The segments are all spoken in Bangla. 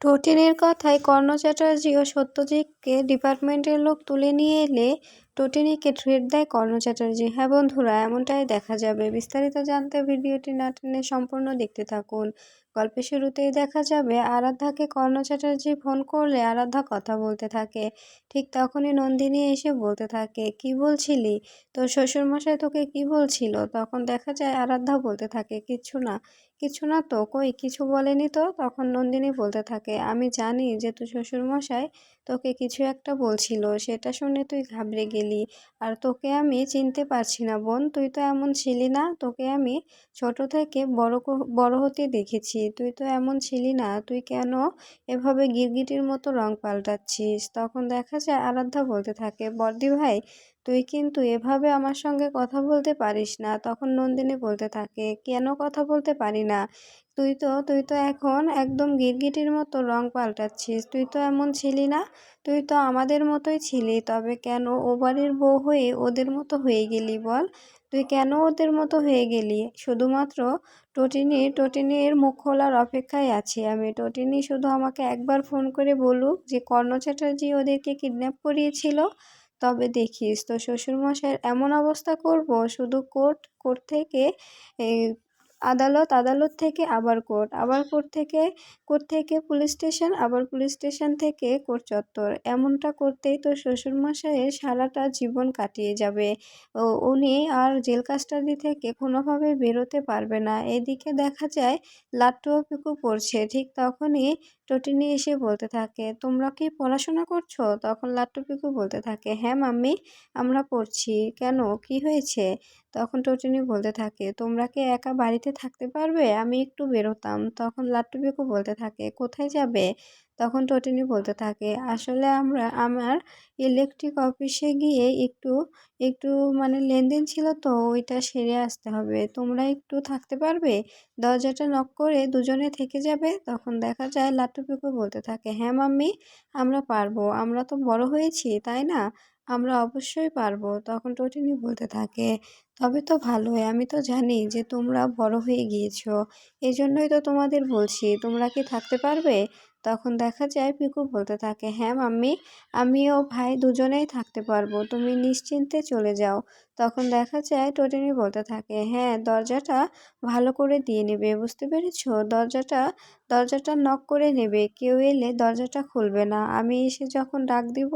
টোটিনের কথায় কর্ণ চ্যাটার্জি ও সত্যজিৎকে ডিপার্টমেন্টের লোক তুলে নিয়ে এলে টোটিনিকে থ্রেট দেয় কর্ণ চ্যাটার্জি। হ্যাঁ বন্ধুরা, এমনটাই দেখা যাবে। বিস্তারিত জানতে ভিডিওটি না টেনে সম্পূর্ণ দেখতে থাকুন। গল্পের শুরুতেই দেখা যাবে, আরাধ্যাকে কর্ণ চ্যাটার্জি ফোন করলে আরাধ্যা কথা বলতে থাকে। ঠিক তখনই নন্দিনী এসে বলতে থাকে, কি বলছিলি? তোর শ্বশুরমশাই তোকে কি বলছিল? তখন দেখা যায়, আরাধ্যা বলতে থাকে, কিচ্ছু না। কিছু না তো, কই কিছু বলেনি তো? তখন নন্দিনী বলতে থাকে, আমি জানি যে তুই শ্বশুরমশাই তোকে কিছু একটা বলছিল, সেটা শুনে তুই ঘাবড়ে গেলি। আর তোকে আমি চিনতে পারছি না বোন, তুই তো এমন ছিলি না, তোকে আমি ছোট থেকে বড় বড় হতে দেখেছি। তুই তো এমন ছিলি না, তুই কেন এভাবে গিরগিটির মতো রং পাল্টাচ্ছিস? তখন দেখা যায় আরাধ্যা বলতে থাকে বর্দি ভাই, তুই কিন্তু এভাবে আমার সঙ্গে কথা বলতে পারিস না। তখন নন্দিনী বলতে থাকে, কেন কথা বলতে পারি না। তুই তো তুই তো এখন একদম গিরগিটির মতো রং পাল্টাচ্ছিস। তুই তো এমন ছিলি না? তুই তো আমাদের মতোই ছিলি। তবে কেন ও বাড়ির বউ হয়ে ওদের মতো হয়ে গেলি বল? তুই কেন ওদের মতো হয়ে গেলি? শুধুমাত্র টটিনি টটিনির মুখ খোলার অপেক্ষায় আছি আমি। টটিনি, শুধু আমাকে একবার ফোন করে বলুক যে কর্ণ চ্যাটার্জি ওদেরকে কিডন্যাপ করিয়েছিল। তবে দেখিস তো, শ্বশুরমশাইয়ের এমন অবস্থা করব? শুধু কোর্ট কোর্ট থেকে আদালত আদালত থেকে আবার কোর্ট আবার কোর্ট থেকে কোর্ট থেকে পুলিশ স্টেশন, আবার পুলিশ স্টেশন থেকে কোর্ট চত্বর। এমনটা করতেই তো শ্বশুরমশাইয়ের সারাটা জীবন কাটিয়ে যাবে। ও, উনি আর জেল কাস্টাডি থেকে কোনোভাবে বেরোতে পারবে না। এদিকে দেখা যায়, লাট্টু পিকু পড়ছে। ঠিক তখনই টটিনি এসে বলতে থাকে, তোমরা কি পড়াশোনা করছ? তখন লাট্টু পিকু বলতে থাকে হ্যাঁ মাম্মি, আমরা পড়ছি। কেন? কি হয়েছে? তখন টটিনি বলতে থাকে, তোমরা কি একা বাড়িতে থাকতে পারবে? আমি একটু বেরোতাম। তখন লাট্টু পিকু বলতে থাকে, কোথায় যাবে? তখন টটিনি বলতে থাকে, আসলে আমরা, আমার ইলেকট্রিক অফিসে গিয়ে একটু একটু মানে লেনদেন ছিল তো, ওইটা সেরে আসতে হবে। তোমরা একটু থাকতে পারবে? দরজাটা নক করে দুজনে থেকে যাবে? তখন দেখা যায় লাট্টু বলতে থাকে হ্যাঁ মাম্মি, আমরা পারব। আমরা তো বড় হয়েছি, তাই না? আমরা অবশ্যই পারব। তখন টটিনি বলতে থাকে, তবে তো ভালোই, আমি তো জানি যে তোমরা বড় হয়ে গিয়েছো। এই জন্যই তো তোমাদের বলছি, তোমরা কি থাকতে পারবে? তখন দেখা যায় পিকু বলতে থাকে হ্যাঁ মাম্মি আমি ও ভাই দুজনেই থাকতে পারব, তুমি নিশ্চিন্তে চলে যাও। তখন দেখা যায় টোটেনি বলতে থাকে হ্যাঁ দরজাটা ভালো করে দিয়ে নেবে, বুঝতে পেরেছ? দরজাটা দরজাটা নক করে নেবে, কেউ এলে দরজাটা খুলবে না। আমি এসে যখন ডাক দিব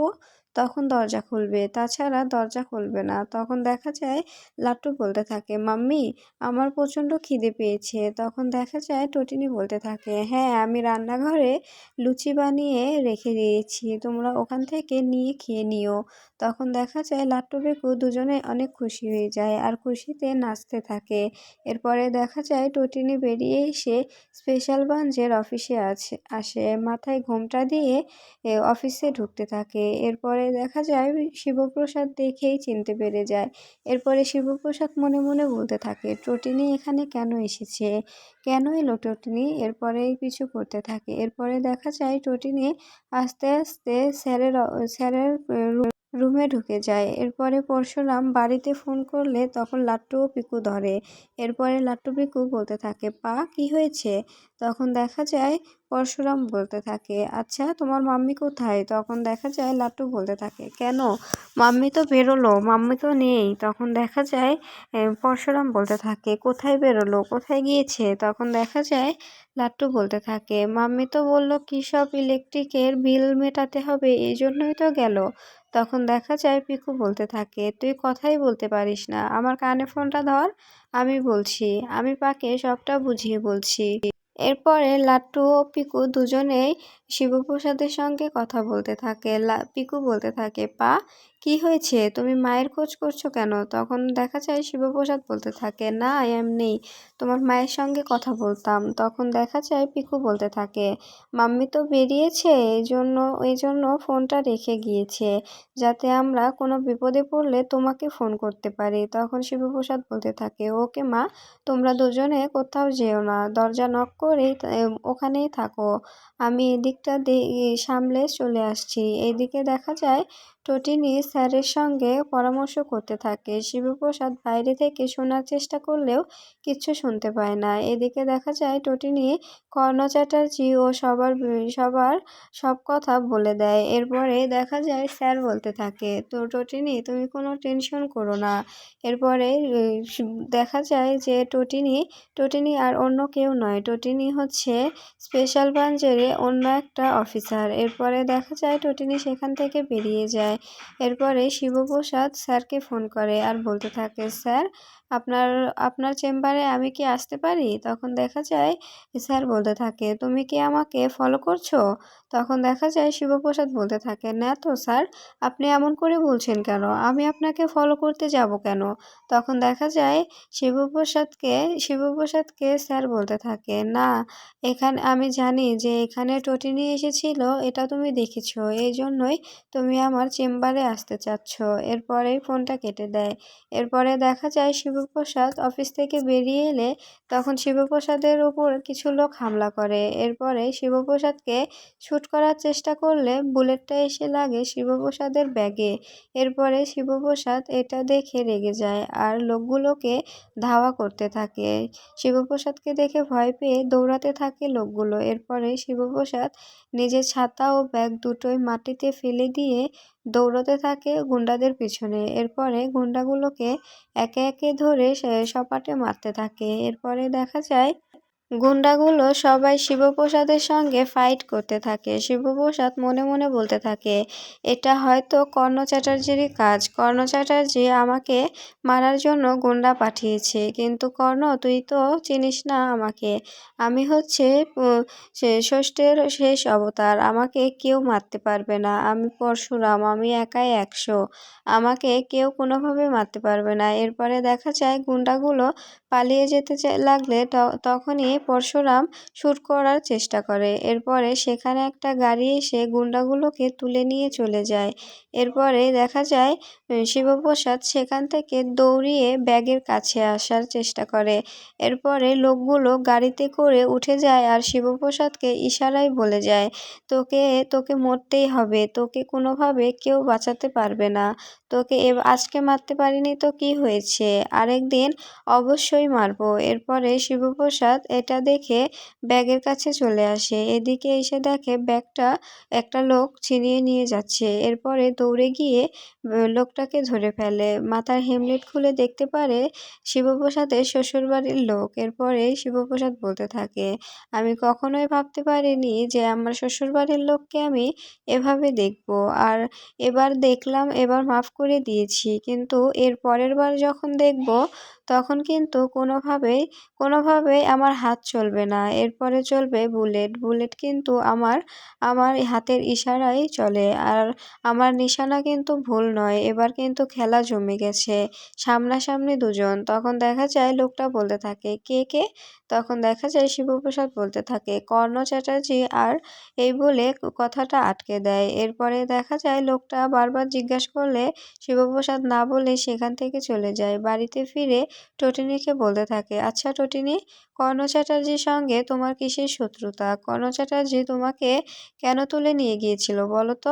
তখন দরজা খুলবে। তাছাড়া দরজা খুলবে না। তখন দেখা যায় লাট্টু বলতে থাকে, মাম্মি, আমার প্রচণ্ড খিদে পেয়েছে। তখন দেখা যায় টটিনি বলতে থাকে হ্যাঁ আমি রান্নাঘরে লুচি বানিয়ে রেখে দিয়েছি। তোমরা ওখান থেকে নিয়ে খেয়ে নিও। তখন দেখা যায় লাট্টু বেকু দুজনে অনেক খুশি হয়ে যায় আর খুশিতে নাচতে থাকে। এরপরে দেখা যায় টটিনি বেরিয়ে এসে স্পেশাল বাঞ্জের অফিসে আছে, আসে। মাথায় ঘোমটা দিয়ে অফিসে ঢুকতে থাকে। এরপরে দেখা যায় শিবপ্রসাদ দেখেই চিনতে পেরে যায়। এরপরে শিবপ্রসাদ মনে মনে বলতে থাকে, টটিনি, এখানে কেন এসেছে? কেন এলো টটিনি? এরপরে কিছু করতে থাকে। এরপরে দেখা যায় টটিনি আস্তে আস্তে স্যারের স্যারের রুমে ঢুকে যায়। এরপরে পরশুরাম বাড়িতে ফোন করলে তখন লাট্টু ও পিকু ধরে। এরপরে লাট্টু পিকু বলতে থাকে, পা, কি হয়েছে? তখন দেখা যায় পরশুরাম বলতে থাকে আচ্ছা তোমার মাম্মি কোথায়? তখন দেখা যায় লাট্টু বলতে থাকে, কেন? মাম্মি তো বেরোলো, মাম্মি তো নেই। তখন দেখা যায় পরশুরাম বলতে থাকে, কোথায় বেরোলো? কোথায় গিয়েছে? তখন দেখা যায় লাট্টু বলতে থাকে, মাম্মি তো বলল কী সব ইলেকট্রিকের বিল মেটাতে হবে, এই জন্যই তো গেল। তখন দেখা যায় পিকু বলতে থাকে, তুই কথাই বলতে পারিস না। আমার কানে ফোনটা ধর, আমি বলছি। আমি পাকে সবটা বুঝিয়ে বলছি। এরপরে লাট্টু ও পিকু দুজনেই শিবপ্রসাদের সঙ্গে কথা বলতে থাকে। পিকু বলতে থাকে, পা, কি হয়েছে? তুমি মায়ের খোঁজ করছ কেন? তখন দেখা যায় শিবপ্রসাদ বলতে থাকে, না এমনি তোমার মায়ের সঙ্গে কথা বলতাম। তখন দেখা যায় পিকু বলতে থাকে, মাম্মি তো বেরিয়েছে এই জন্য এই জন্য ফোনটা রেখে গিয়েছে, যাতে আমরা কোনো বিপদে পড়লে তোমাকে ফোন করতে পারি। তখন শিবপ্রসাদ বলতে থাকে, ওকে মা, তোমরা দুজনে কোথাও যেও না। দরজা নক করেই ওখানেই থাকো। আমি এদিকটা সামলে চলে আসছি। এদিকে দেখা যায় টটিনি স্যারের সঙ্গে পরামর্শ করতে থাকে। শিবপ্রসাদ বাইরে থেকে শোনার চেষ্টা করলেও কিচ্ছু শুনতে পায় না। এদিকে দেখা যায় টটিনি কর্ণ চ্যাটার্জি ও সবার সবার সব কথা বলে দেয়। এরপরে দেখা যায় স্যার বলতে থাকে, তো টটিনি, তুমি কোনো টেনশন করো না। এরপরে দেখা যায় যে টটিনি টটিনি আর অন্য কেউ নয়। টটিনি হচ্ছে স্পেশাল ব্রাঞ্চের অন্য একটা অফিসার এরপরে দেখা যায় টটিনি সেখান থেকে বেরিয়ে যায়। এরপরে শিবপ্রসাদ স্যারকে ফোন করে আর বলতে থাকে, স্যার আপনার আপনার চেম্বারে আমি কি আসতে পারি? তখন দেখা যায়, স্যার বলতে থাকে, তুমি কি আমাকে ফলো করছ? তখন দেখা যায়, শিবপ্রসাদ বলতে থাকে, না তো স্যার, আপনি এমন করে বলছেন কেন? আমি আপনাকে ফলো করতে যাব কেন? তখন দেখা যায়, শিবপ্রসাদকে শিবপ্রসাদকে স্যার বলতে থাকে, না, এখানে, আমি জানি যে এখানে টটিনি এসেছিল, এটা তুমি দেখেছ এই জন্যই তুমি আমার চেম্বারে আসতে চাচ্ছ। এরপরেই ফোনটা কেটে দেয়। এরপরে দেখা যায় শিবপ্রসাদ অফিস থেকে বেরিয়ে এলে তখন শিবপ্রসাদের উপর কিছু লোক হামলা করে। এরপরে শিবপ্রসাদকে শ্যুট করার চেষ্টা করলে বুলেটটা এসে লাগে শিবপ্রসাদের ব্যাগে। এরপরে শিবপ্রসাদ এটা দেখে রেগে যায় আর লোকগুলোকে ধাওয়া করতে থাকে। শিবপ্রসাদকে দেখে ভয় পেয়ে দৌড়াতে থাকে লোকগুলো। এরপরে শিবপ্রসাদ নিজের ছাতা ও ব্যাগ দুটোই মাটিতে ফেলে দিয়ে দৌড়তে থাকে গুন্ডাদের পিছনে। এরপরে গুন্ডাগুলোকে একে একে ধরে সপাটে মারতে থাকে। এরপরে দেখা যায় গুন্ডাগুলো সবাই শিবপ্রসাদের সঙ্গে ফাইট করতে থাকে। শিবপ্রসাদ মনে মনে বলতে থাকে, এটা হয়তো কর্ণ চ্যাটার্জিরই কাজ। কর্ণ চ্যাটার্জি আমাকে মারার জন্য গুন্ডা পাঠিয়েছে, কিন্তু কর্ণ, তুই তো চিনিস না আমাকে। আমি হচ্ছে ষষ্ঠের শেষ অবতার। আমাকে কেউ মারতে পারবে না। আমি পরশুরাম, আমি একাই একশো। আমাকে কেউ কোনোভাবে মারতে পারবে না। এরপরে দেখা যায়, গুন্ডাগুলো পালিয়ে যেতে লাগলে তখনই পরশুরাম শ্যুট করার চেষ্টা করে। এরপরে সেখানে একটা গাড়ি এসে গুন্ডাগুলোকে তুলে নিয়ে চলে যায়। এরপরে দেখা যায় শিবপ্রসাদ সেখান থেকে দৌড়িয়ে ব্যাগের কাছে আসার চেষ্টা করে। এরপরে লোকগুলো গাড়িতে করে উঠে যায় আর শিবপ্রসাদকে ইশারায় বলে যায়, তোকে তোকে মরতেই হবে। তোকে কোনোভাবে কেউ বাঁচাতে পারবে না। তোকে এ আজকে মারতে পারিনি তো কি হয়েছে? আরেক দিন অবশ্যই মারবো। এরপরে শিবপ্রসাদ এটা দেখে ব্যাগের কাছে চলে আসে। এদিকে এসে দেখে ব্যাগটা একটা লোক ছিনিয়ে নিয়ে যাচ্ছে। এরপরে দৌড়ে গিয়ে লোকটাকে ধরে ফেলে। মাথার হেমলেট খুলে দেখতে পারে শিবপ্রসাদের শ্বশুরবাড়ির লোক। এরপরে শিবপ্রসাদ বলতে থাকে, আমি কখনোই ভাবতে পারিনি যে আমার শ্বশুরবাড়ির লোককে আমি এভাবে দেখব। আর এবার দেখলাম, এবার মাফ করে দিয়েছি। কিন্তু এর পরের বার যখন দেখব তখন কিন্তু কোনোভাবেই কোনোভাবেই আমার হাত চলবে না। এরপরে চলবে বুলেট। বুলেট কিন্তু আমার আমার হাতের ইশারাই চলে। আর আমার নিশানা কিন্তু ভুল নয়। এবার কিন্তু খেলা জমে গেছে, সামনাসামনি দুজন। তখন দেখা যায় লোকটা বলতে থাকে, কে কে? তখন দেখা যায় শিবপ্রসাদ বলতে থাকে, কর্ণ চ্যাটার্জি আর এই বলে কথাটা আটকে দেয়। এরপরে দেখা যায় লোকটা বারবার জিজ্ঞাসা করলে শিবপ্রসাদ না বলে সেখান থেকে চলে যায়। বাড়িতে ফিরে টটিনিকে বলতে থাকে আচ্ছা টটিনি, কর্ণ চ্যাটার্জির সঙ্গে তোমার কিসের শত্রুতা? কর্ণ চ্যাটার্জি তোমাকে কেন তুলে নিয়ে গিয়েছিল বলো তো?